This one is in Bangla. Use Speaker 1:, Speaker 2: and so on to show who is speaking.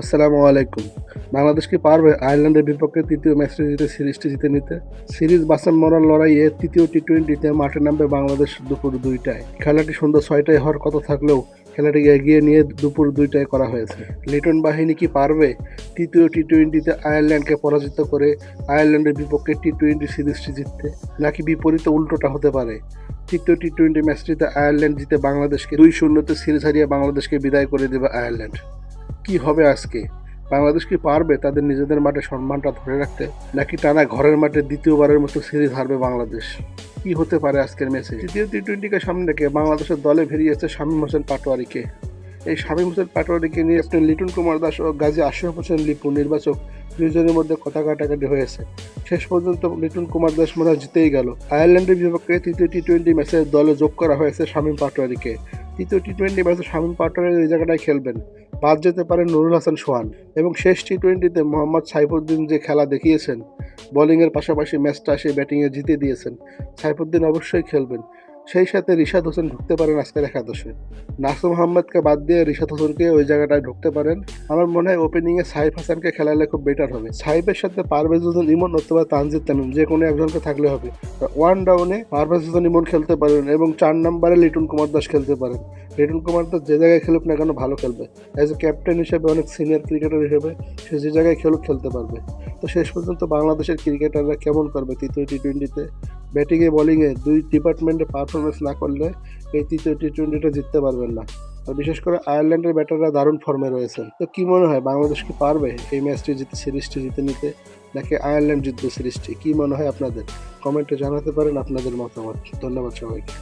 Speaker 1: আসসালামু আলাইকুম। বাংলাদেশ কি পারবে আয়ারল্যান্ডের বিপক্ষে তৃতীয় ম্যাচটি জিতে সিরিজটি জিতে নিতে? সিরিজ বাসন মরার লড়াইয়ে তৃতীয় টি টোয়েন্টিতে মাঠে নামবে বাংলাদেশ দুপুর দুইটায়। খেলাটি সন্ধ্যা ছয়টায় হওয়ার কথা থাকলেও খেলাটিকে এগিয়ে নিয়ে দুপুর দুইটায় করা হয়েছে। লিটন বাহিনী কি পারবে তৃতীয় টি টোয়েন্টিতে আয়ারল্যান্ডকে পরাজিত করে আয়ারল্যান্ডের বিপক্ষে টি টোয়েন্টি সিরিজটি জিততে? নাকি বিপরীতে উল্টোটা হতে পারে? তৃতীয় টি টোয়েন্টি ম্যাচটিতে আয়ারল্যান্ড জিতে বাংলাদেশকে দুই শূন্যতে সিরিজ হারিয়ে বাংলাদেশকে বিদায় করে দেবে আয়ারল্যান্ড। কি হবে আজকে? বাংলাদেশ কি পারবে তাদের নিজেদের মাঠে সম্মানটা ধরে রাখতে? নাকি টানা ঘরের মাঠে দ্বিতীয়বারের মতো সিরিজ হারবে বাংলাদেশ? কি হতে পারে আজকের ম্যাচে তৃতীয় টি টোয়েন্টিকে সামনে রেখে বাংলাদেশের দলে বেরিয়েছে শামীম হোসেন পাটোয়ারিকে। এই শামীম হোসেন পাটোয়ারিকে নিয়ে ক্যাপ্টেন লিটন কুমার দাস ও গাজী আশরাফ হোসেন লিপু নির্বাচক দুজনের মধ্যে কথা কাটাকাটি হয়েছে। শেষ পর্যন্ত লিটন কুমার দাস মনে জিতেই গেল। আয়ারল্যান্ডের বিপক্ষে তৃতীয় টি টোয়েন্টি ম্যাচে দলে যোগ করা হয়েছে শামীম পাটোয়ারিকে। তৃতীয় টি টোয়েন্টি ম্যাচে শামীম পাটোয়ারি এই জায়গাটায় খেলবেন। বাদ যেতে পারেন নুরুল হাসান সোহান এবং শেষ টি টোয়েন্টিতে মোহাম্মদ সাইফুদ্দিন যে খেলা দেখিয়েছেন বোলিংয়ের পাশাপাশি ম্যাচটা সে ব্যাটিংয়ে জিতে দিয়েছেন। সাইফুদ্দিন অবশ্যই খেলবেন। সেই সাথে রিশাদ হোসেন ঢুকতে পারেন আজকের একাদশে। নাসুম মোহাম্মদকে বাদ দিয়ে রিশাদ হোসেনকে ওই জায়গাটায় ঢুকতে পারেন। আমার মনে হয় ওপেনিংয়ে সাইফ হাসানকে খেলালে খুব বেটার হবে। সাইফের সাথে পারভেজ হোসেন, ইমন অথবা তানজিদ তামিম, যে কোনো একজনকে থাকলে হবে। ওয়ান ডাউনে পারভেজ হোসেন, ইমন খেলতে পারেন এবং চার নম্বরে লিটন কুমার দাস খেলতে পারেন। লিটন কুমার দাস যে জায়গায় খেলুক না কেন ভালো খেলবে। অ্যাজ এ ক্যাপ্টেন হিসেবে অনেক সিনিয়র ক্রিকেটার হিসেবে সে যে জায়গায় খেলুক খেলতে পারবে। তো শেষ পর্যন্ত বাংলাদেশের ক্রিকেটাররা কেমন করবে তৃতীয় টি টোয়েন্টিতে ব্যাটিংয়ে বোলিংয়ে দুই ডিপার্টমেন্টে পারফরমেন্স না করলে এই তৃতীয় টি টোয়েন্টিটা জিততে পারবেন না। আর বিশেষ করে আয়ারল্যান্ডের ব্যাটাররা দারুণ ফর্মে রয়েছেন। তো কি মনে হয়, বাংলাদেশ কি পারবে এই ম্যাচটি জিতে, সিরিজটি জিতে নিতে? নাকি আয়ারল্যান্ড জিতবে সিরিজটি? কী মনে হয় আপনাদের? কমেন্টে জানাতে পারেন আপনাদের মতামত। ধন্যবাদ সবাইকে।